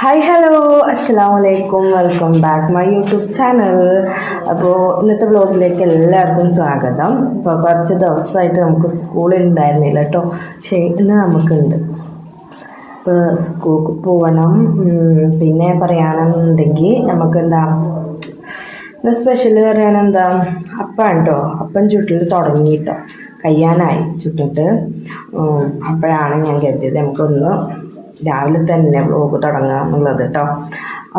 Hi hello അസ്സാം വലൈക്കും welcome back my YouTube channel അപ്പോൾ ഇന്നത്തെ വ്ലോഗിലേക്ക് എല്ലാവർക്കും സ്വാഗതം. ഇപ്പോൾ കുറച്ച് ദിവസമായിട്ട് നമുക്ക് സ്കൂളിൽ ഉണ്ടായിരുന്നില്ല കേട്ടോ പക്ഷേ ഇന്ന് നമുക്കുണ്ട്. ഇപ്പോൾ സ്കൂൾക്ക് പോകണം പിന്നെ പറയുകയാണെന്നുണ്ടെങ്കിൽ നമുക്ക് എന്താ ഇന്ന് സ്പെഷ്യൽ പറയാൻ എന്താ അപ്പം കേട്ടോ അപ്പം ചുട്ടിൽ തുടങ്ങി കേട്ടോ കഴിയാനായി ചുട്ടിട്ട്. അപ്പോഴാണ് ഞാൻ കരുതിയത് നമുക്കൊന്ന് രാവിലെ തന്നെ വ്ലോഗ് തുടങ്ങുക എന്നുള്ളത് കേട്ടോ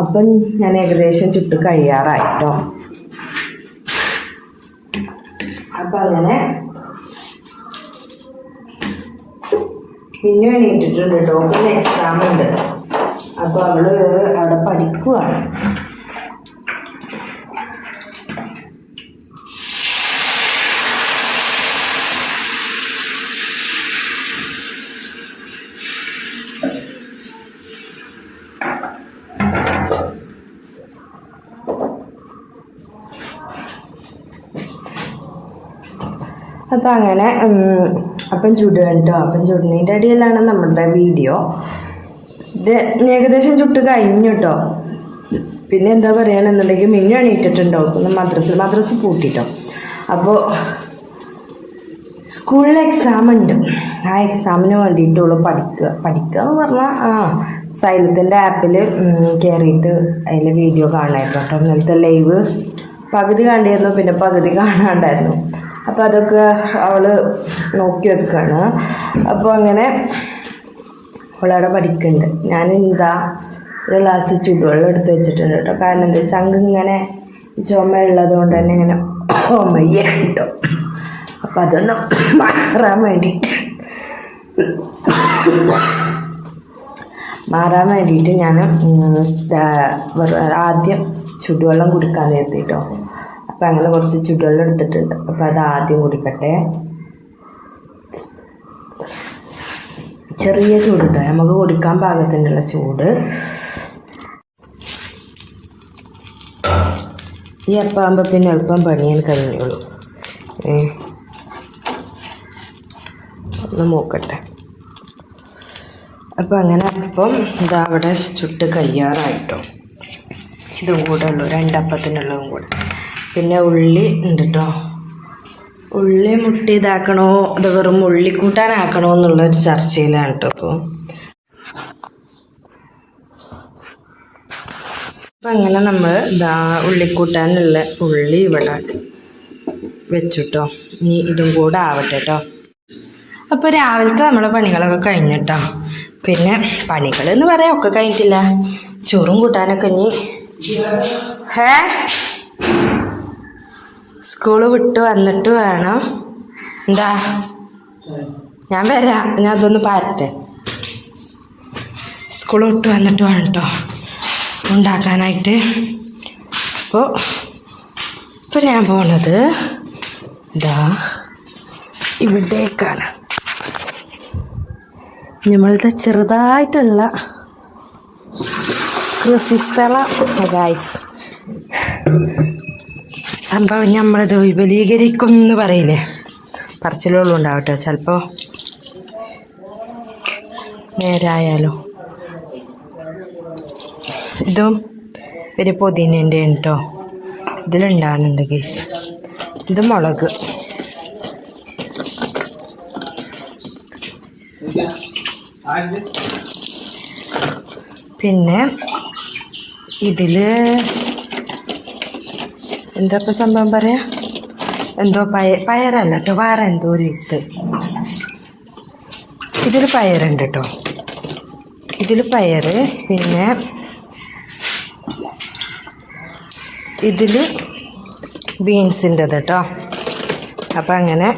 അപ്പം ഞാൻ ഏകദേശം ചുട്ട് കഴിയാറായി കേട്ടോ അപ്പം അങ്ങനെ പിന്നെ എണീറ്റിട്ടുണ്ട് കേട്ടോ എക്സാം ഉണ്ട്. അപ്പോൾ അവൾ അവിടെ പഠിക്കുവാണ്. അപ്പം അങ്ങനെ അപ്പം ചുടുക കേട്ടോ. അപ്പം ചുടുന്നതിന്റെ അടിയിലാണ് നമ്മുടെ വീഡിയോ ഇത് ഏകദേശം ചുട്ട് കഴിഞ്ഞു കേട്ടോ. പിന്നെ എന്താ പറയുകയാണെന്നുണ്ടെങ്കിൽ മിന്നു എണീറ്റിട്ടുണ്ടോ? ഒന്ന് മദ്രസ് മദ്രസ് പൂട്ടിട്ടോ. അപ്പോൾ സ്കൂളിൽ എക്സാം ഉണ്ട്. ആ എക്സാമിന് വേണ്ടിയിട്ടുള്ള പഠിക്കുക. പഠിക്കുക എന്ന് പറഞ്ഞാൽ ആ സൈലത്തിന്റെ ആപ്പിൽ കയറിയിട്ട് അതിൽ വീഡിയോ കാണായിരുന്നു കേട്ടോ. ഇന്നലത്തെ ലൈവ് പകുതി കണ്ടിരുന്നു പിന്നെ പകുതി കാണാണ്ടായിരുന്നു. അപ്പോൾ അതൊക്കെ അവൾ നോക്കി വെക്കുകയാണ് അപ്പോൾ അങ്ങനെ അവളവിടെ പഠിക്കുന്നുണ്ട് ഞാൻ എന്താ ഒരു ഗ്ലാസ് ചൂടുവെള്ളം എടുത്ത് വെച്ചിട്ടുണ്ട് കേട്ടോ. കാരണം എന്താ ചങ്ക് ഇങ്ങനെ ചുമ ഉള്ളത് കൊണ്ട് തന്നെ ഇങ്ങനെ ഓമയ്യ കേട്ടോ. അപ്പം അതൊന്ന് മാറാൻ വേണ്ടിയിട്ട് മാറാൻ വേണ്ടിയിട്ട് ഞാൻ ആദ്യം ചുടുവെള്ളം കുടിക്കാൻ നിർത്തിട്ടോ അപ്പം അങ്ങനെ കുറച്ച് ചുടുവെള്ളം എടുത്തിട്ടുണ്ട്. അപ്പം അത് ആദ്യം കുടിക്കട്ടെ. ചെറിയ ചൂടുണ്ട് നമുക്ക് കുടിക്കാൻ പാകത്തിനുള്ള ചൂട്. ഈ അപ്പാകുമ്പോൾ പിന്നെ എളുപ്പം പണിയാൻ കഴിഞ്ഞോളൂ. ഏ. ഒന്ന് നോക്കട്ടെ അപ്പം അങ്ങനെ അപ്പം ഇതാ അവിടെ ചുട്ട് കയ്യാറായിട്ടോ. ഇതും കൂടെ ഉള്ളൂ. രണ്ടപ്പത്തിനുള്ളതും കൂടെ. പിന്നെ ഉള്ളി ഉണ്ട് കേട്ടോ ഉള്ളി മുട്ടി ഇതാക്കണോ അത് വെറും ഉള്ളിക്കൂട്ടാനാക്കണോ എന്നുള്ള ഒരു ചർച്ചയിലാണ് കേട്ടോ അപ്പോൾ അപ്പം അങ്ങനെ നമ്മൾ ഇതാ ഉള്ളിക്കൂട്ടാനുള്ള ഉള്ളി ഇവിടെ വെച്ചുട്ടോ. ഇനി ഇതും കൂടെ ആവട്ടെ കേട്ടോ അപ്പോൾ രാവിലത്തെ നമ്മളെ പണികളൊക്കെ കഴിഞ്ഞിട്ടോ. പിന്നെ പണികൾ എന്ന് പറയാം ഒക്കെ കഴിഞ്ഞിട്ടില്ല. ചോറും കൂട്ടാനൊക്കെ ഇനി ഹേ? സ്കൂൾ വിട്ട് വന്നിട്ട് വേണം. എന്താ? ഞാൻ വരാം. ഞാൻ അതൊന്ന് പാരട്ടെ. സ്കൂൾ വിട്ട് വന്നിട്ട് വേണം കേട്ടോ ഉണ്ടാക്കാനായിട്ട്. അപ്പോൾ ഇപ്പൊ ഞാൻ പോണത് ഇതാ ഇവിടേക്കാണ്. നമ്മളുടെ ചെറുതായിട്ടുള്ള കൃഷി സ്ഥലം. ഗായ്സ് സംഭവം നമ്മളത് വിപുലീകരിക്കും എന്ന് പറയില്ലേ? പറച്ചിലുകളും ഉണ്ടാവട്ടെ ചിലപ്പോൾ നേരായാലോ. ഇതും ഒരു പൊതിനേന്റെ കേട്ടോ ഇതിലുണ്ടാകുന്നുണ്ട് ഗൈസ് ഇത് മുളക്. പിന്നെ ഇതിൽ എന്താ സംഭവം പറയാ? എന്തോ പയ പയറല്ല കേട്ടോ വേറെ എന്തോ ഒരു വിത്ത്. ഇതിൽ പയറുണ്ട് കേട്ടോ ഇതിൽ പയർ പിന്നെ ഇതിൽ ബീൻസിന്റെത് കേട്ടോ അപ്പം അങ്ങനെ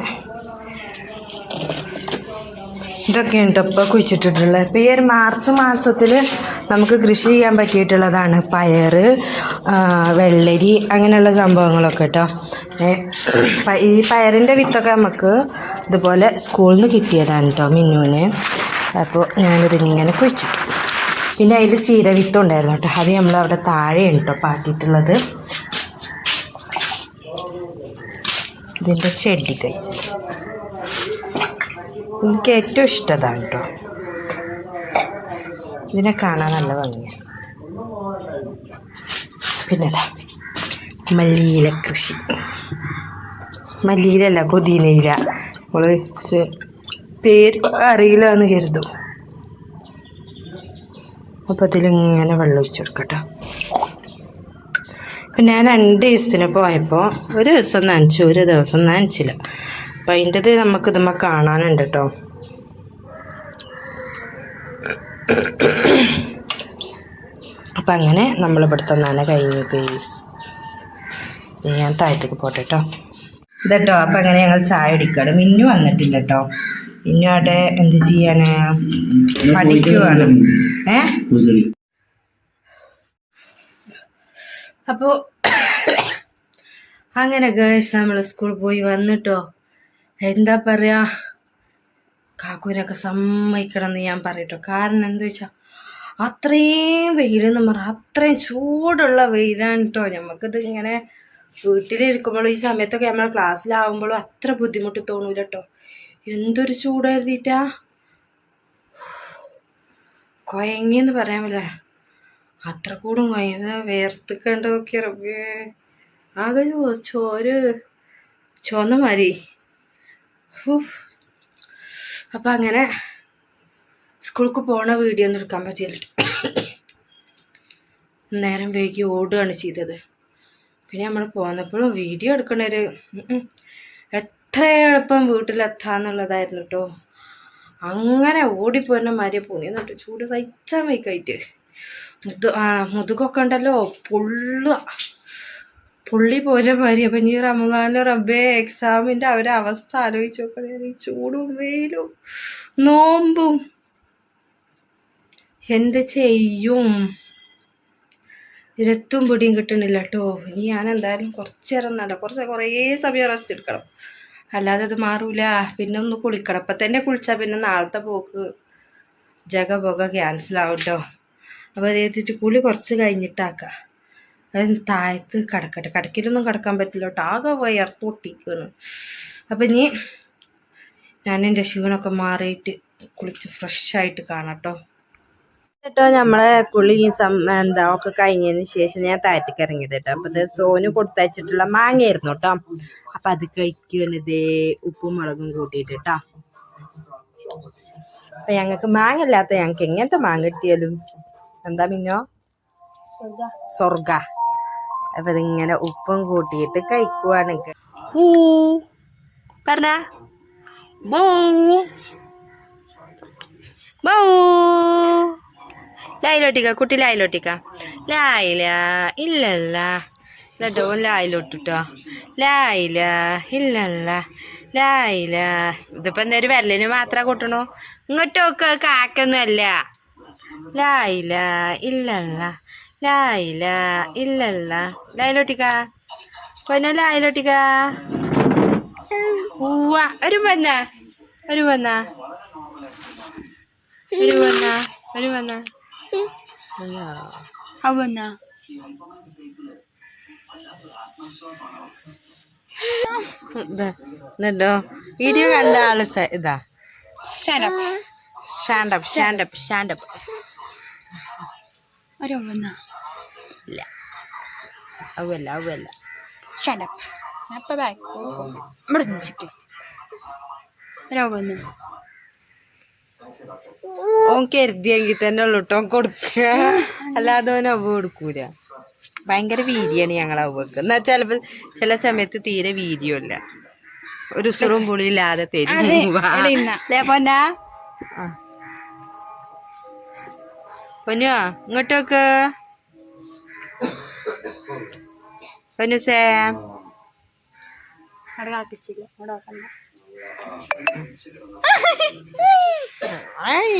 ഇതൊക്കെയാണ് ഇപ്പോൾ കുഴിച്ചിട്ടിട്ടുള്ളത്. ഇപ്പോൾ ഈ ഒരു മാർച്ച് മാസത്തിൽ നമുക്ക് കൃഷി ചെയ്യാൻ പറ്റിയിട്ടുള്ളതാണ് പയറ് വെള്ളരി അങ്ങനെയുള്ള സംഭവങ്ങളൊക്കെ കേട്ടോ ഈ പയറിന്റെ വിത്തൊക്കെ നമുക്ക് ഇതുപോലെ സ്കൂളിൽ നിന്ന് കിട്ടിയതാണ് കേട്ടോ മിന്നുവിന്. അപ്പോൾ ഞാനിതിങ്ങനെ കുഴിച്ചിട്ടു. പിന്നെ അതിൽ ചീര വിത്തുണ്ടായിരുന്നു കേട്ടോ അത് നമ്മൾ അവിടെ താഴെയാണ് കേട്ടോ പാട്ടിയിട്ടുള്ളത് ഇതിന്റെ ചെടി കൈസ് എനിക്ക് ഏറ്റവും ഇഷ്ടതാണ് കേട്ടോ ഇതിനെ കാണാൻ നല്ല ഭംഗിയാണ് പിന്നെതാ മല്ലിയില കൃഷി. മല്ലിയിലല്ല പുതിനയില. നമ്മൾ പേര് അറിയില്ല എന്ന് കരുതും. അപ്പോൾ അതിലിങ്ങനെ വെള്ളം ഒഴിച്ചു കൊടുക്കട്ടോ. അപ്പം ഞാൻ രണ്ട് ദിവസത്തിന് പോയപ്പോൾ ഒരു ദിവസം നനച്ചു ഒരു ദിവസം നനച്ചില്ല. അപ്പം അതിന്റെത് നമുക്ക് ഇതുമ്മ കാണാനുണ്ട് കേട്ടോ അപ്പം അങ്ങനെ നമ്മൾ ഇവിടുത്തെ നന കഴിഞ്ഞു ഗൈസ് ഞാൻ താഴത്തേക്ക് പോട്ടെ കേട്ടോ ഇതട്ടോ അപ്പം അങ്ങനെ ഞങ്ങൾ ചായ കുടിക്കുകയാണ് മിന്നു വന്നിട്ടില്ല കേട്ടോ മിന്നു അവിടെ എന്ത് ചെയ്യാന് പഠിക്കുവാണ്. ഏ? അപ്പോൾ അങ്ങനെ ഗേഴ്സ് നമ്മൾ സ്കൂളിൽ പോയി വന്നിട്ടോ. എന്താ പറയാ? കാക്കൂനൊക്കെ സമ്മതിക്കണം എന്ന് ഞാൻ പറയട്ടോ. കാരണം എന്താ വെച്ചാൽ അത്രയും വെയിലെന്ന് പറഞ്ഞാൽ അത്രയും ചൂടുള്ള വെയിലാണ് കേട്ടോ നമുക്കിത് ഇങ്ങനെ വീട്ടിലിരിക്കുമ്പോഴും ഈ സമയത്തൊക്കെ നമ്മൾ ക്ലാസ്സിലാവുമ്പോഴും അത്ര ബുദ്ധിമുട്ട് തോന്നൂല കേട്ടോ എന്തൊരു ചൂടായിരുന്നിട്ടാ? കൊയങ്ങിയെന്ന് പറയാൻ പറ്റില്ല. അത്ര കൂടും കൊയങ്ങ. വേർത്തിക്കണ്ടൊക്കെ റബ്ബേ. ആകെ ചോര് ചോന്ന മതി അപ്പം അങ്ങനെ സ്കൂൾക്ക് പോണ വീഡിയോ ഒന്നും എടുക്കാൻ പറ്റിയില്ല. നേരം വൈകി ഓടുകയാണ് ചെയ്തത്. പിന്നെ നമ്മൾ പോന്നപ്പോഴും വീഡിയോ എടുക്കണൊരു. എത്ര എളുപ്പം വീട്ടിലെത്താന്നുള്ളതായിരുന്നു കേട്ടോ അങ്ങനെ ഓടിപ്പോരുന്ന മാതിരി പോന്നി എന്നിട്ട് ചൂട് സഹിച്ചാൽ വൈക്കായിട്ട്. മുതു മുതുകൊക്കെ ഉണ്ടല്ലോ പൊള്ളുക. പുള്ളി പോരെ മാതിരി അപ്പം ഈ റമദാനിലെ റബ്ബേ എക്സാമിന്റെ അവരെ അവസ്ഥ ആലോചിച്ച് നോക്കണേ. ചൂടും വെയിലും നോമ്പും. എന്ത് ചെയ്യും? ഇരത്തും പിടിയും കിട്ടണില്ല കേട്ടോ ഇനി ഞാൻ എന്തായാലും കുറച്ച് നേരം നട കുറച്ച് കുറേ സമയം റെസ്റ്റ് എടുക്കണം. അല്ലാതെ അത് മാറൂല. പിന്നെ ഒന്ന് കുളിക്കണം. അപ്പം തന്നെ കുളിച്ചാൽ പിന്നെ നാളത്തെ പോക്ക് ജഗ പോക ക്യാൻസൽ ആവും കേട്ടോ അപ്പോൾ അതെത്തിട്ട് കുളി കുറച്ച് കഴിഞ്ഞിട്ടാക്കാം. അത് താഴത്ത് കിടക്കട്ടെ. കിടക്കിലൊന്നും കിടക്കാൻ പറ്റില്ല കേട്ടോ. ആകെ വയർത്ത് പൊട്ടിക്കാണ്. അപ്പം ഇനി ഞാൻ എന്റെ ക്ഷീണമൊക്കെ മാറിയിട്ട് കുളിച്ച് ഫ്രഷായിട്ട് കാണാം കേട്ടോ. കേട്ടോ നമ്മളെ കുളി സം എന്താ ഒക്കെ കഴിഞ്ഞതിന് ശേഷം ഞാൻ താഴത്തേക്ക് ഇറങ്ങിയത് കേട്ടോ. അപ്പൊ ഇത് സോന് കൊടുത്തയച്ചിട്ടുള്ള മാങ്ങയായിരുന്നു കേട്ടോ. അപ്പൊ അത് കഴിക്കണത് ഉപ്പും മുളകും കൂട്ടിയിട്ട് കേട്ടോ. അപ്പൊ ഞങ്ങൾക്ക് മാങ്ങ ഇല്ലാത്ത ഞങ്ങൾക്ക് എങ്ങനത്തെ മാങ്ങ കിട്ടിയാലും? എന്താ മിന്നോ? സ്വർഗ അപ്പൊ ഇതിങ്ങനെ ഉപ്പും കൂട്ടിയിട്ട് കഴിക്കുവാണ്. ലായിലോട്ടിക്ക കുട്ടി ലായിലോട്ടിക്ക ലായില ഇല്ലല്ല. ലഡോ ലായിലോട്ടിട്ടോ ലായില ഇല്ലല്ല. ലായില ഇതിപ്പോ എന്തായാലും വിരലിന് മാത്രം കൂട്ടണു? ഇങ്ങോട്ട് നോക്ക് കാക്കൊന്നും അല്ല ലായില ഇല്ലല്ല. ലായില ഇല്ലല്ല ലായിലോട്ടിക്ക പൊന്ന ലായിലോട്ടിക്ക ഉവ്വ ഒരു വന്ന ഒരു വന്ന. ഒരു വന്ന ഒരു വന്ന. അവന്ന എന്നിട്ടോ വീഡിയോ കണ്ട ആൾ ഇതാ. സ്റ്റാൻഡപ്പ് സ്റ്റാൻഡപ്പ് സ്റ്റാൻഡപ്പ് സ്റ്റാൻഡപ്പ് ഒരു അവന ഇല്ല അവല്ല അവല്ല ഷടപ്പ് അപ്പൊ ബാക്ക് ഇവിടെ നിന്നിട്ട് ഒരു അവന ഓൻ കരുതിയെങ്കിൽ തന്നെ ഉള്ളു കേട്ടോ കൊടുക്ക. അല്ലാതെ ഓൻ അവ കൊടുക്കൂല. ഭയങ്കര വീര്യാണ് ഞങ്ങൾ അവക്ക് എന്നാ ചിലപ്പോ ചില സമയത്ത് തീരെ വീതിയല്ല ഒരു സുറും പുളിയില്ലാതെ തരും. പൊന്നാ. ആ. പൊന്നുവാ ഇങ്ങോട്ട് നോക്ക് പൊന്നു സാം അവിടെ കാപ്പിച്ചില്ല അവിടെ നോക്കണ്ട Ay.